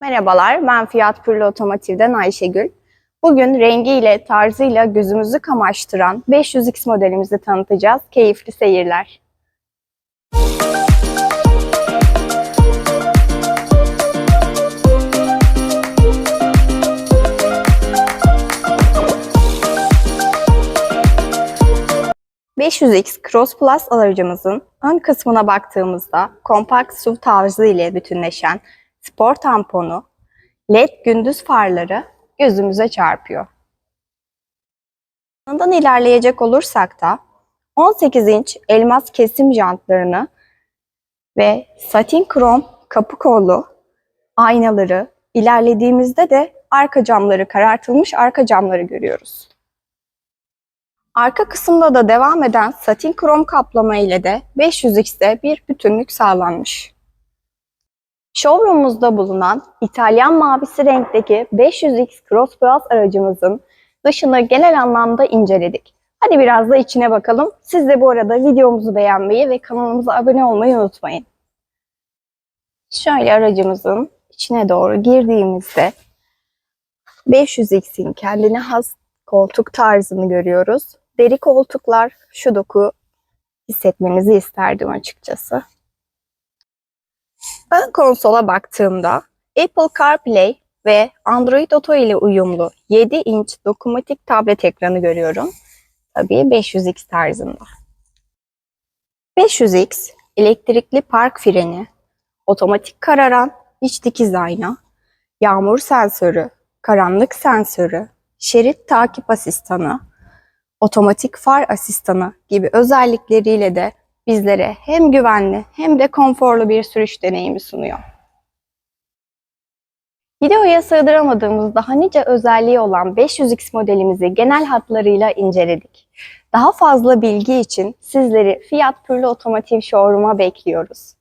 Merhabalar, ben Fiyat Pürlü Otomotiv'den Ayşegül. Bugün rengiyle, tarzıyla gözümüzü kamaştıran 500X modelimizi tanıtacağız. Keyifli seyirler. ...500X Cross Plus aracımızın ön kısmına baktığımızda kompakt SUV tarzı ile bütünleşen spor tamponu, LED gündüz farları gözümüze çarpıyor. Yanından ilerleyecek olursak da 18 inç elmas kesim jantlarını ve satin krom kapı kolu aynaları ilerlediğimizde de arka camları karartılmış arka camları görüyoruz. Arka kısımda da devam eden satin krom kaplama ile de 500X'te bir bütünlük sağlanmış. Showroom'umuzda bulunan İtalyan mavisi renkteki 500X Cross Plus aracımızın dışını genel anlamda inceledik. Hadi biraz da içine bakalım. Siz de bu arada videomuzu beğenmeyi ve kanalımıza abone olmayı unutmayın. Şöyle aracımızın içine doğru girdiğimizde 500X'in kendine has koltuk tarzını görüyoruz. Deri koltuklar şu doku hissetmenizi isterdim açıkçası. Ön konsola baktığımda Apple CarPlay ve Android Auto ile uyumlu 7 inç dokunmatik tablet ekranı görüyorum. Tabii 500X tarzında. 500X elektrikli park freni, otomatik kararan iç dikiz ayna, yağmur sensörü, karanlık sensörü, şerit takip asistanı, otomatik far asistanı gibi özellikleriyle de bizlere hem güvenli hem de konforlu bir sürüş deneyimi sunuyor. Videoya sığdıramadığımız daha nice özelliği olan 500X modelimizi genel hatlarıyla inceledik. Daha fazla bilgi için sizleri Fiyat Pürlü Otomotiv Showroom'a bekliyoruz.